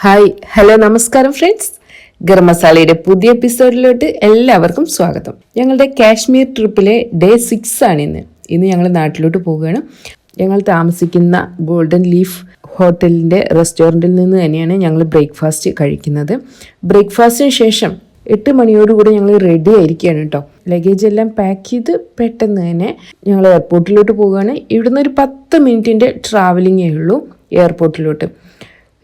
Hi hello നമസ്കാരം friends. Garam മസാലയുടെ പുതിയ എപ്പിസോഡിലോട്ട് എല്ലാവർക്കും സ്വാഗതം. ഞങ്ങളുടെ കാശ്മീർ ട്രിപ്പിലെ ഡേ സിക്സ് ആണ് ഇന്ന്. ഇന്ന് ഞങ്ങൾ നാട്ടിലോട്ട് പോവുകയാണ്. ഞങ്ങൾ താമസിക്കുന്ന ഗോൾഡൻ ലീഫ് ഹോട്ടലിന്റെ റെസ്റ്റോറന്റിൽ നിന്ന് തന്നെയാണ് ഞങ്ങൾ ബ്രേക്ക്ഫാസ്റ്റ് കഴിക്കുന്നത്. ബ്രേക്ക്ഫാസ്റ്റിന് ശേഷം എട്ട് മണിയോടുകൂടി ഞങ്ങൾ റെഡി ആയിരിക്കുകയാണ് കേട്ടോ. ലഗേജ് എല്ലാം പാക്ക് ചെയ്ത് പെട്ടെന്ന് തന്നെ ഞങ്ങൾ എയർപോർട്ടിലോട്ട് പോവുകയാണ്. ഇവിടുന്ന് ഒരു പത്ത് മിനിറ്റിന്റെ ട്രാവലിങ്ങേ ഉള്ളൂ എയർപോർട്ടിലോട്ട്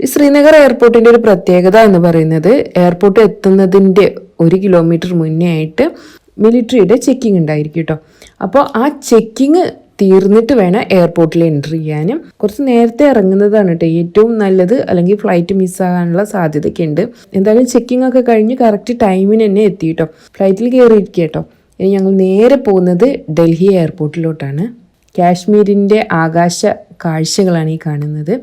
ഈ ശ്രീനഗർ എയർപോർട്ടിന്റെ ഒരു പ്രത്യേകത എന്ന് പറയുന്നത് എയർപോർട്ട് എത്തുന്നതിന്റെ ഒരു കിലോമീറ്റർ മുന്നേ ആയിട്ട് മിലിറ്ററിയുടെ ചെക്കിംഗ് ഉണ്ടായിരിക്കും കേട്ടോ. അപ്പോൾ ആ ചെക്കിങ് തീർന്നിട്ട് വേണം എയർപോർട്ടിൽ എന്റർ ചെയ്യാനും. കുറച്ച് നേരത്തെ ഇറങ്ങുന്നതാണ് കേട്ടോ ഏറ്റവും നല്ലത്. അല്ലെങ്കിൽ ഫ്ലൈറ്റ് മിസ്സാകാനുള്ള സാധ്യതയൊക്കെ ഉണ്ട് എന്തായാലും ചെക്കിംഗ് ഒക്കെ കഴിഞ്ഞ് കറക്റ്റ് ടൈമിന് തന്നെ എത്തി കേട്ടോ. ഫ്ലൈറ്റിൽ കയറിയിരിക്കുക കേട്ടോ. ഇനി ഞങ്ങൾ നേരെ പോകുന്നത് ഡൽഹി എയർപോർട്ടിലോട്ടാണ്. കാശ്മീരിന്റെ ആകാശ കാഴ്ചകളാണ് ഈ കാണുന്നത്.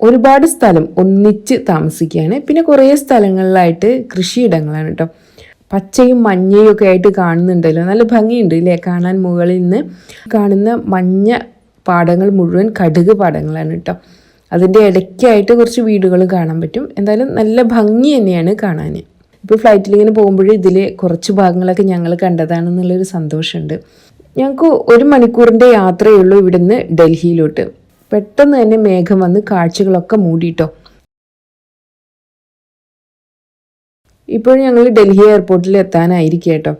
ഒരുപാട് സ്ഥലം ഒന്നിച്ച് താമസിക്കുകയാണ്. പിന്നെ കുറേ സ്ഥലങ്ങളിലായിട്ട് കൃഷിയിടങ്ങളാണ് കേട്ടോ പച്ചയും മഞ്ഞയും ഒക്കെ ആയിട്ട് കാണുന്നുണ്ടല്ലോ. നല്ല ഭംഗിയുണ്ട് ഇല്ലേ കാണാൻ മുകളിൽ നിന്ന് കാണുന്ന മഞ്ഞ പാടങ്ങൾ മുഴുവൻ കടുക് പാടങ്ങളാണ് കേട്ടോ അതിന്റെ ഇടയ്ക്കായിട്ട് കുറച്ച് വീടുകൾ കാണാൻ പറ്റും. എന്തായാലും നല്ല ഭംഗി തന്നെയാണ് കാണാൻ ഇപ്പോൾ ഫ്ലൈറ്റിൽ ഇങ്ങനെ പോകുമ്പോൾ ഇതിൽ കുറച്ച് ഭാഗങ്ങളൊക്കെ ഞങ്ങൾ കണ്ടതാണെന്നുള്ളൊരു സന്തോഷമുണ്ട്. ഞങ്ങൾക്ക് ഒരു മണിക്കൂറിന്റെ യാത്രയുള്ളൂ ഇവിടുന്ന് ഡൽഹിയിലോട്ട്. പെട്ടെന്ന് തന്നെ മേഘം വന്ന് കാഴ്ചകളൊക്കെ മൂടിയിട്ടോ ഇപ്പോൾ ഞങ്ങൾ ഡൽഹി എയർപോർട്ടിൽ എത്താനായിരിക്കും കേട്ടോ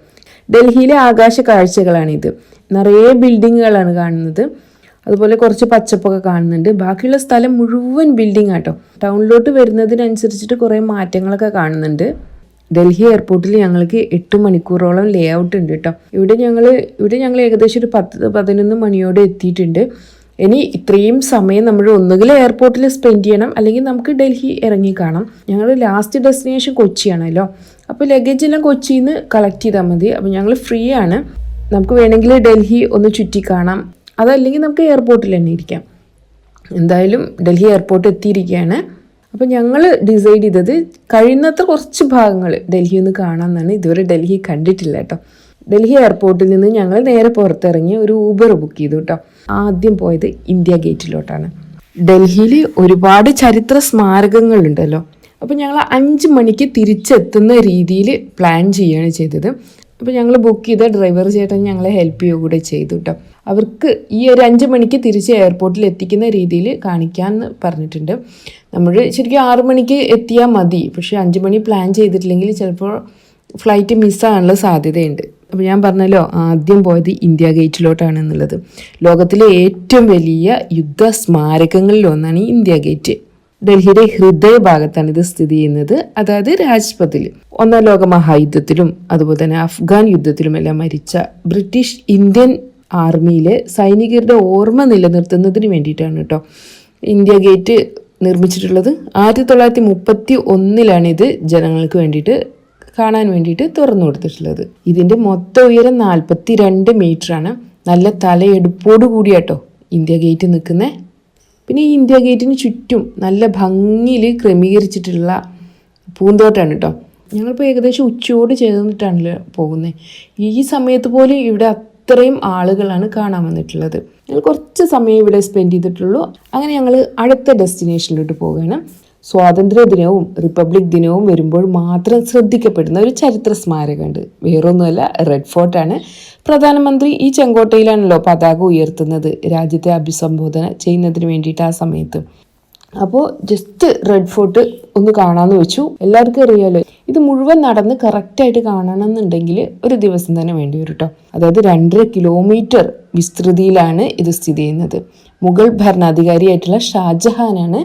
ഡൽഹിയിലെ ആകാശ കാഴ്ചകളാണിത്. നിറയെ ബിൽഡിങ്ങുകളാണ് കാണുന്നത്. അതുപോലെ കുറച്ച് പച്ചപ്പൊക്കെ കാണുന്നുണ്ട്. ബാക്കിയുള്ള സ്ഥലം മുഴുവൻ ബിൽഡിംഗ് ആട്ടോ ടൗണിലോട്ട് വരുന്നതിനനുസരിച്ചിട്ട് കുറേ മാറ്റങ്ങളൊക്കെ കാണുന്നുണ്ട്. ഡൽഹി എയർപോർട്ടിൽ ഞങ്ങൾക്ക് എട്ട് മണിക്കൂറോളം ലേ ഔട്ട് ഉണ്ട് കേട്ടോ. ഇവിടെ ഞങ്ങൾ ഇവിടെ ഞങ്ങൾ ഏകദേശം ഒരു പത്ത് പതിനൊന്ന് മണിയോടെ എത്തിയിട്ടുണ്ട്. ഇനി ഇത്രയും സമയം നമ്മൾ ഒന്നുകിൽ എയർപോർട്ടിൽ സ്പെൻഡ് ചെയ്യണം അല്ലെങ്കിൽ നമുക്ക് ഡൽഹി ഇറങ്ങി കാണാം. ഞങ്ങളുടെ ലാസ്റ്റ് ഡെസ്റ്റിനേഷൻ കൊച്ചിയാണല്ലോ. അപ്പോൾ ലഗേജ് എല്ലാം കൊച്ചിയിൽ നിന്ന് കളക്ട് ചെയ്താൽ മതി. അപ്പോൾ ഞങ്ങൾ ഫ്രീ ആണ്. നമുക്ക് വേണമെങ്കിൽ ഡൽഹി ഒന്ന് ചുറ്റി കാണാം. അതല്ലെങ്കിൽ നമുക്ക് എയർപോർട്ടിൽ തന്നെ ഇരിക്കാം. എന്തായാലും ഡൽഹി എയർപോർട്ട് എത്തിയിരിക്കുകയാണ് അപ്പോൾ ഞങ്ങൾ ഡിസൈഡ് ചെയ്തത് കഴിയുന്നത്ര കുറച്ച് ഭാഗങ്ങൾ ഡൽഹി ഒന്ന് കാണാമെന്നാണ് ഇതുവരെ ഡൽഹി കണ്ടിട്ടില്ല കേട്ടോ. ഡൽഹി എയർപോർട്ടിൽ നിന്ന് ഞങ്ങൾ നേരെ പുറത്തിറങ്ങി ഒരു ഊബർ ബുക്ക് ചെയ്തു കേട്ടോ ആദ്യം പോയത് ഇന്ത്യ ഗേറ്റിലോട്ടാണ്. ഡൽഹിയിൽ ഒരുപാട് ചരിത്ര സ്മാരകങ്ങളുണ്ടല്ലോ. അപ്പോൾ ഞങ്ങൾ അഞ്ച് മണിക്ക് തിരിച്ചെത്തുന്ന രീതിയിൽ പ്ലാൻ ചെയ്യുകയാണ് ചെയ്തത്. അപ്പോൾ ഞങ്ങൾ ബുക്ക് ചെയ്ത ഡ്രൈവർ ചേട്ടൻ ഞങ്ങളെ ഹെൽപ്പ് ചെയ്യുക കൂടെ ചെയ്തു കേട്ടോ അവർക്ക് ഈ ഒരു അഞ്ച് മണിക്ക് തിരിച്ച് എയർപോർട്ടിൽ എത്തിക്കുന്ന രീതിയിൽ കാണിക്കാമെന്ന് പറഞ്ഞിട്ടുണ്ട്. നമ്മൾ ശരിക്കും ആറു മണിക്ക് എത്തിയാൽ മതി. പക്ഷേ അഞ്ച് മണി പ്ലാൻ ചെയ്തിട്ടില്ലെങ്കിൽ ചിലപ്പോൾ ഫ്ലൈറ്റ് മിസ്സാകാനുള്ള സാധ്യതയുണ്ട്. അപ്പോൾ ഞാൻ പറഞ്ഞല്ലോ ആദ്യം പോയത് ഇന്ത്യ ഗേറ്റിലോട്ടാണ് എന്നുള്ളത്. ലോകത്തിലെ ഏറ്റവും വലിയ യുദ്ധ സ്മാരകങ്ങളിൽ ഒന്നാണ് ഈ ഇന്ത്യ ഗേറ്റ്. ഡൽഹിയുടെ ഹൃദയഭാഗത്താണ് ഇത് സ്ഥിതി ചെയ്യുന്നത്. അതായത് രാജ്പഥിൽ. ഒന്നാം ലോക മഹായുദ്ധത്തിലും അതുപോലെ തന്നെ അഫ്ഗാൻ യുദ്ധത്തിലുമെല്ലാം മരിച്ച ബ്രിട്ടീഷ് ഇന്ത്യൻ ആർമിയിലെ സൈനികരുടെ ഓർമ്മ നിലനിർത്തുന്നതിന് വേണ്ടിയിട്ടാണ് കേട്ടോ ഇന്ത്യ ഗേറ്റ് നിർമ്മിച്ചിട്ടുള്ളത്. ആയിരത്തി തൊള്ളായിരത്തി മുപ്പത്തി ഒന്നിലാണ് ഇത് ജനങ്ങൾക്ക് വേണ്ടിയിട്ട് കാണാൻ വേണ്ടിയിട്ട് തുറന്നു കൊടുത്തിട്ടുള്ളത്. ഇതിന്റെ മൊത്തം ഉയരം നാൽപ്പത്തി രണ്ട് ആണ്. നല്ല തലയെടുപ്പോട് കൂടിയാട്ടോ ഇന്ത്യ ഗേറ്റ് നിൽക്കുന്നത് പിന്നെ ഈ ഇന്ത്യ ഗേറ്റിന് ചുറ്റും നല്ല ഭംഗിയിൽ ക്രമീകരിച്ചിട്ടുള്ള പൂന്തോട്ടമാണ് കേട്ടോ ഞങ്ങളിപ്പോൾ ഏകദേശം ഉച്ചയോട് ചേർന്നിട്ടാണല്ലോ പോകുന്നത് ഈ സമയത്ത് പോലും ഇവിടെ അത്രയും ആളുകളാണ് കാണാൻ വന്നിട്ടുള്ളത്. ഞങ്ങൾ കുറച്ച് സമയം ഇവിടെ സ്പെൻഡ് ചെയ്തിട്ടുള്ളൂ. അങ്ങനെ ഞങ്ങൾ അടുത്ത ഡെസ്റ്റിനേഷനിലോട്ട് പോവുകയാണ്. സ്വാതന്ത്ര്യ ദിനവും റിപ്പബ്ലിക് ദിനവും വരുമ്പോൾ മാത്രം ശ്രദ്ധിക്കപ്പെടുന്ന ഒരു ചരിത്ര സ്മാരകമുണ്ട്. വേറൊന്നുമല്ല റെഡ് ഫോർട്ടാണ് പ്രധാനമന്ത്രി ഈ ചെങ്കോട്ടയിലാണല്ലോ പതാക ഉയർത്തുന്നത്. രാജ്യത്തെ അഭിസംബോധന ചെയ്യുന്നതിന് വേണ്ടിയിട്ട് ആ സമയത്ത്. അപ്പോൾ ജസ്റ്റ് റെഡ് ഫോർട്ട് ഒന്ന് കാണാമെന്ന് വെച്ചു. എല്ലാവർക്കും അറിയാലോ ഇത് മുഴുവൻ നടന്ന് കറക്റ്റായിട്ട് കാണണമെന്നുണ്ടെങ്കിൽ ഒരു ദിവസം തന്നെ വേണ്ടി വരും കേട്ടോ അതായത് രണ്ടര കിലോമീറ്റർ വിസ്തൃതിയിലാണ് ഇത് സ്ഥിതി ചെയ്യുന്നത്. മുഗൾ ഭരണാധികാരിയായിട്ടുള്ള ഷാജഹാനാണ്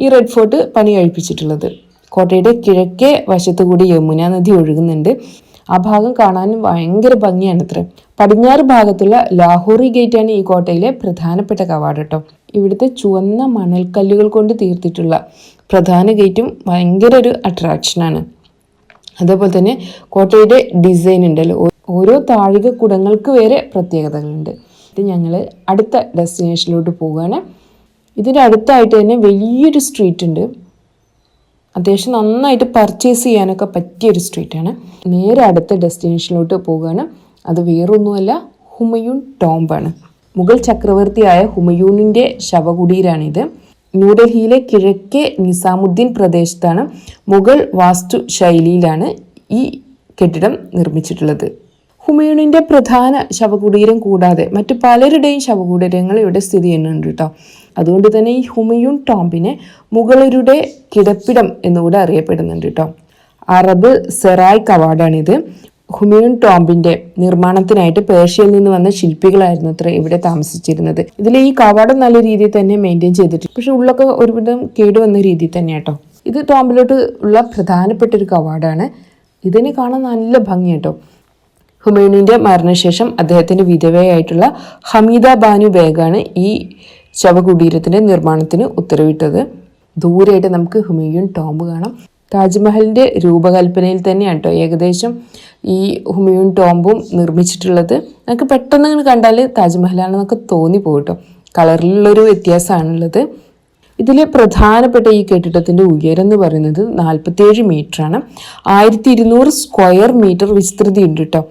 ഈ റെഡ് ഫോർട്ട് പണി കഴിപ്പിച്ചിട്ടുള്ളത്. കോട്ടയുടെ കിഴക്കേ വശത്തു കൂടി യമുന നദി ഒഴുകുന്നുണ്ട്. ആ ഭാഗം കാണാൻ ഭയങ്കര ഭംഗിയാണ് അത്ര പടിഞ്ഞാറ് ഭാഗത്തുള്ള ലാഹോറി ഗേറ്റാണ് ഈ കോട്ടയിലെ പ്രധാനപ്പെട്ട കവാടം കേട്ടോ ഇവിടുത്തെ ചുവന്ന മണൽക്കല്ലുകൾ കൊണ്ട് തീർത്തിട്ടുള്ള പ്രധാന ഗേറ്റും ഭയങ്കര ഒരു അട്രാക്ഷനാണ് അതേപോലെ തന്നെ കോട്ടയുടെ ഡിസൈൻ ഉണ്ടല്ലോ ഓരോ താഴിക കുടങ്ങൾക്ക് വരെ പ്രത്യേകതകളുണ്ട്. ഇത് ഞങ്ങൾ അടുത്ത ഡെസ്റ്റിനേഷനിലോട്ട് പോവുകയാണ്. ഇതിന്റെ അടുത്തായിട്ട് തന്നെ വലിയൊരു സ്ട്രീറ്റ് ഉണ്ട്. അത്യാവശ്യം നന്നായിട്ട് പർച്ചേസ് ചെയ്യാനൊക്കെ പറ്റിയൊരു സ്ട്രീറ്റാണ് നേരെ അടുത്ത ഡെസ്റ്റിനേഷനിലോട്ട് പോവുകയാണ്. അത് വേറൊന്നുമല്ല ഹുമയൂൺ ടോംബാണ് മുഗൾ ചക്രവർത്തിയായ ഹുമയൂണിന്റെ ശവകുടീരാണിത്. ന്യൂഡൽഹിയിലെ കിഴക്കേ നിസാമുദ്ദീൻ പ്രദേശത്താണ് മുഗൾ വാസ്തു ശൈലിയിലാണ് ഈ കെട്ടിടം നിർമ്മിച്ചിട്ടുള്ളത്. ഹുമയൂണിന്റെ പ്രധാന ശവകുടീരം കൂടാതെ മറ്റു പലരുടെയും ശവകുടീരങ്ങൾ ഇവിടെ സ്ഥിതി ചെയ്യുന്നുണ്ട് കേട്ടോ അതുകൊണ്ട് തന്നെ ഈ ഹുമയൂൺ ടോംബിനെ മുഗളരുടെ കിടപ്പിടം എന്നുകൂടെ അറിയപ്പെടുന്നുണ്ട് കേട്ടോ അറബ് സെറായ് കവാടാണിത്. ഹുമയൂൺ ടോംബിന്റെ നിർമ്മാണത്തിനായിട്ട് പേർഷ്യയിൽ നിന്ന് വന്ന ശില്പികളായിരുന്നു അത്ര ഇവിടെ താമസിച്ചിരുന്നത്. ഇതിൽ ഈ കവാടം നല്ല രീതിയിൽ തന്നെ മെയിന്റെയിൻ ചെയ്തിട്ടുണ്ട്. പക്ഷെ ഉള്ളൊക്കെ ഒരുവിധം കേടുവന്ന രീതിയിൽ തന്നെ കേട്ടോ ഇത് ടോംബിലോട്ട് ഉള്ള പ്രധാനപ്പെട്ട ഒരു കവാടമാണ് ഇതിനെ കാണാൻ നല്ല ഭംഗി കേട്ടോ ഹുമയൂണിന്റെ മരണശേഷം അദ്ദേഹത്തിന്റെ വിധവയായിട്ടുള്ള ഹമീദ ബാനു ബേഗാണ് ഈ ശവകുടീരത്തിന്റെ നിർമ്മാണത്തിന് ഉത്തരവിട്ടത്. ദൂരെയായിട്ട് നമുക്ക് ഹുമയൂൺ ടോംബ് കാണാം. താജ്മഹലിന്റെ രൂപകൽപ്പനയിൽ തന്നെയാണ് കേട്ടോ ഏകദേശം ഈ ഹുമയൂൺ ടോംബും നിർമ്മിച്ചിട്ടുള്ളത്. നമുക്ക് പെട്ടെന്ന് ഇങ്ങനെ കണ്ടാൽ താജ്മഹലാണെന്നൊക്കെ തോന്നി പോകും കേട്ടോ കളറിലുള്ളൊരു വ്യത്യാസമാണുള്ളത്. ഇതിലെ പ്രധാനപ്പെട്ട ഈ കെട്ടിടത്തിന്റെ ഉയരം എന്ന് പറയുന്നത് നാൽപ്പത്തിയേഴ് ആണ്. ആയിരത്തി ഇരുന്നൂറ് സ്ക്വയർ മീറ്റർ വിസ്തൃതി ഉണ്ട് കേട്ടോ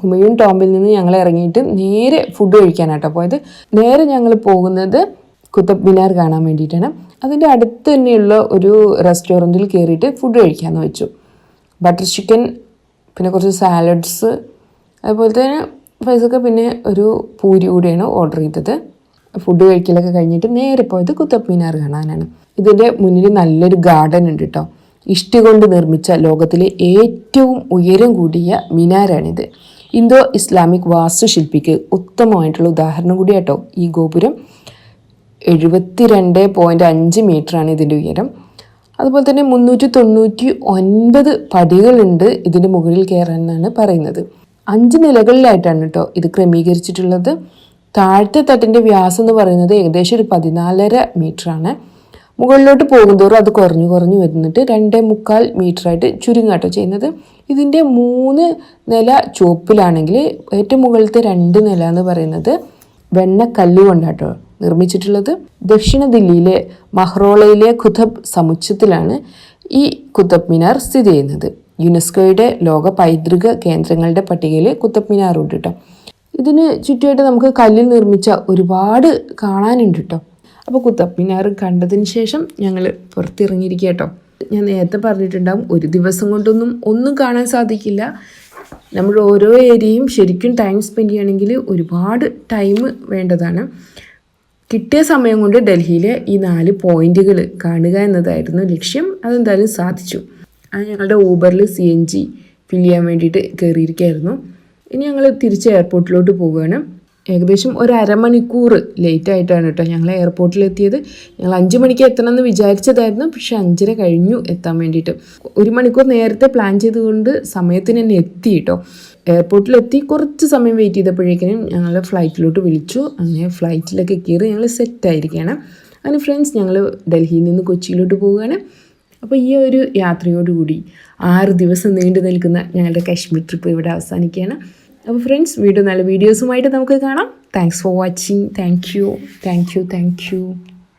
ഹുമയൂൺ ടോംബിൽ നിന്ന് ഞങ്ങൾ ഇറങ്ങിയിട്ട് നേരെ ഫുഡ് കഴിക്കാനാട്ടോ പോയത്. നേരെ ഞങ്ങൾ പോകുന്നത് കുത്തബ് മിനാർ കാണാൻ വേണ്ടിയിട്ടാണ്. അതിന്റെ അടുത്ത് തന്നെയുള്ള ഒരു റെസ്റ്റോറന്റിൽ കയറിയിട്ട് ഫുഡ് കഴിക്കാമെന്ന് വെച്ചു. ബട്ടർ ചിക്കൻ പിന്നെ കുറച്ച് സാലഡ്സ് അതുപോലെ തന്നെ ഫൈസൊക്കെ പിന്നെ ഒരു പൂരി കൂടിയാണ് ഓർഡർ ചെയ്തത്. ഫുഡ് കഴിക്കലൊക്കെ കഴിഞ്ഞിട്ട് നേരെ പോയത് കുത്തബ് മിനാർ കാണാനാണ്. ഇതിന്റെ മുന്നിൽ നല്ലൊരു ഗാർഡൻ ഉണ്ട് കേട്ടോ ഇഷ്ടി കൊണ്ട് നിർമ്മിച്ച ലോകത്തിലെ ഏറ്റവും ഉയരം കൂടിയ മിനാരാണിത്. ഇന്തോ ഇസ്ലാമിക് വാസ്തുശില്പിക്ക് ഉത്തമമായിട്ടുള്ള ഉദാഹരണം കൂടിയാട്ടോ ഈ ഗോപുരം. എഴുപത്തിരണ്ട് പോയിന്റ് അഞ്ച് മീറ്ററാണ് ഇതിന്റെ ഉയരം. അതുപോലെ തന്നെ മുന്നൂറ്റി തൊണ്ണൂറ്റി ഒൻപത് പടികളുണ്ട് ഇതിന്റെ മുകളിൽ കയറാൻ എന്നാണ് പറയുന്നത്. അഞ്ച് നിലകളിലായിട്ടാണ് കേട്ടോ ഇത് ക്രമീകരിച്ചിട്ടുള്ളത്. താഴത്തെ തട്ടിന്റെ വ്യാസം എന്ന് പറയുന്നത് ഏകദേശം ഒരു പതിനാലര മീറ്ററാണ്. മുകളിലോട്ട് പോകുന്തോറും അത് കുറഞ്ഞു കുറഞ്ഞു വരുന്നിട്ട് രണ്ടേ മുക്കാൽ മീറ്ററായിട്ട് ചുരുങ്ങാട്ടോ ചെയ്യുന്നത്. ഇതിന്റെ മൂന്ന് നില ചുവപ്പിലാണെങ്കിൽ ഏറ്റവും മുകളിലത്തെ രണ്ട് നില എന്ന് പറയുന്നത് വെണ്ണക്കല്ല് കൊണ്ടാട്ടോ നിർമ്മിച്ചിട്ടുള്ളത്. ദക്ഷിണ ദില്ലിയിലെ മഹ്റോളയിലെ ഖുതബ് സമുച്ചയത്തിലാണ് ഈ കുത്തബ് മിനാർ സ്ഥിതി ചെയ്യുന്നത്. യുനെസ്കോയുടെ ലോക പൈതൃക കേന്ദ്രങ്ങളുടെ പട്ടികയിൽ കുത്തബ് മിനാർ ഉണ്ട് കേട്ടോ ഇതിന് ചുറ്റുമായിട്ട് നമുക്ക് കല്ലിൽ നിർമ്മിച്ച ഒരുപാട് കാണാനുണ്ട് കേട്ടോ അപ്പോൾ കുത്തബ് മിനാർ കണ്ടതിന് ശേഷം ഞങ്ങൾ പുറത്തിറങ്ങിയിരിക്കുക കേട്ടോ ഞാൻ നേരത്തെ പറഞ്ഞിട്ടുണ്ടാവും ഒരു ദിവസം കൊണ്ടൊന്നും ഒന്നും കാണാൻ സാധിക്കില്ല. നമ്മൾ ഓരോ ഏരിയയും ശരിക്കും ടൈം സ്പെൻഡ് ചെയ്യണമെങ്കിൽ ഒരുപാട് ടൈം വേണ്ടതാണ്. കിട്ടിയ സമയം കൊണ്ട് ഡൽഹിയിലെ ഈ നാല് പോയിന്റുകൾ കാണുക എന്നതായിരുന്നു ലക്ഷ്യം. അതെന്തായാലും സാധിച്ചു. അത് ഞങ്ങളുടെ ഊബറിൽ സി എൻ ജി ഫിൽ ചെയ്യാൻ വേണ്ടിയിട്ട് കയറിയിരിക്കുകയായിരുന്നു ഇനി ഞങ്ങൾ തിരിച്ച് എയർപോർട്ടിലോട്ട് പോവുകയാണ്. ഏകദേശം ഒരു അരമണിക്കൂർ ലേറ്റ് ആയിട്ടാണ് കേട്ടോ ഞങ്ങൾ എയർപോർട്ടിൽ എത്തിയത്. ഞങ്ങൾ അഞ്ച് മണിക്ക് എത്തണം എന്ന് വിചാരിച്ചതായിരുന്നു. പക്ഷെ അഞ്ചര കഴിഞ്ഞു എത്താൻ വേണ്ടിയിട്ട്. ഒരു മണിക്കൂർ നേരത്തെ പ്ലാൻ ചെയ്തുകൊണ്ട് സമയത്തിന് തന്നെ എത്തി കേട്ടോ. എയർപോർട്ടിലെത്തി കുറച്ച് സമയം വെയിറ്റ് ചെയ്തപ്പോഴേക്കിനും ഞങ്ങൾ ഫ്ലൈറ്റിലോട്ട് വിളിച്ചു. അങ്ങനെ ഫ്ലൈറ്റിലൊക്കെ കയറി ഞങ്ങൾ സെറ്റ് ആയിരിക്കുകയാണ് അങ്ങനെ ഫ്രണ്ട്സ് ഞങ്ങൾ ഡൽഹിയിൽ നിന്ന് കൊച്ചിയിലോട്ട് പോവുകയാണ്. അപ്പോൾ ഈ ഒരു യാത്രയോടുകൂടി ആറ് ദിവസം നീണ്ടു നിൽക്കുന്ന ഞങ്ങളുടെ കാശ്മീർ ട്രിപ്പ് ഇവിടെ അവസാനിക്കുകയാണ്. അപ്പോൾ ഫ്രണ്ട്സ് വീഡിയോ നല്ല വീഡിയോസുമായിട്ട് നമുക്ക് കാണാം. Thanks for watching thank you thank you thank you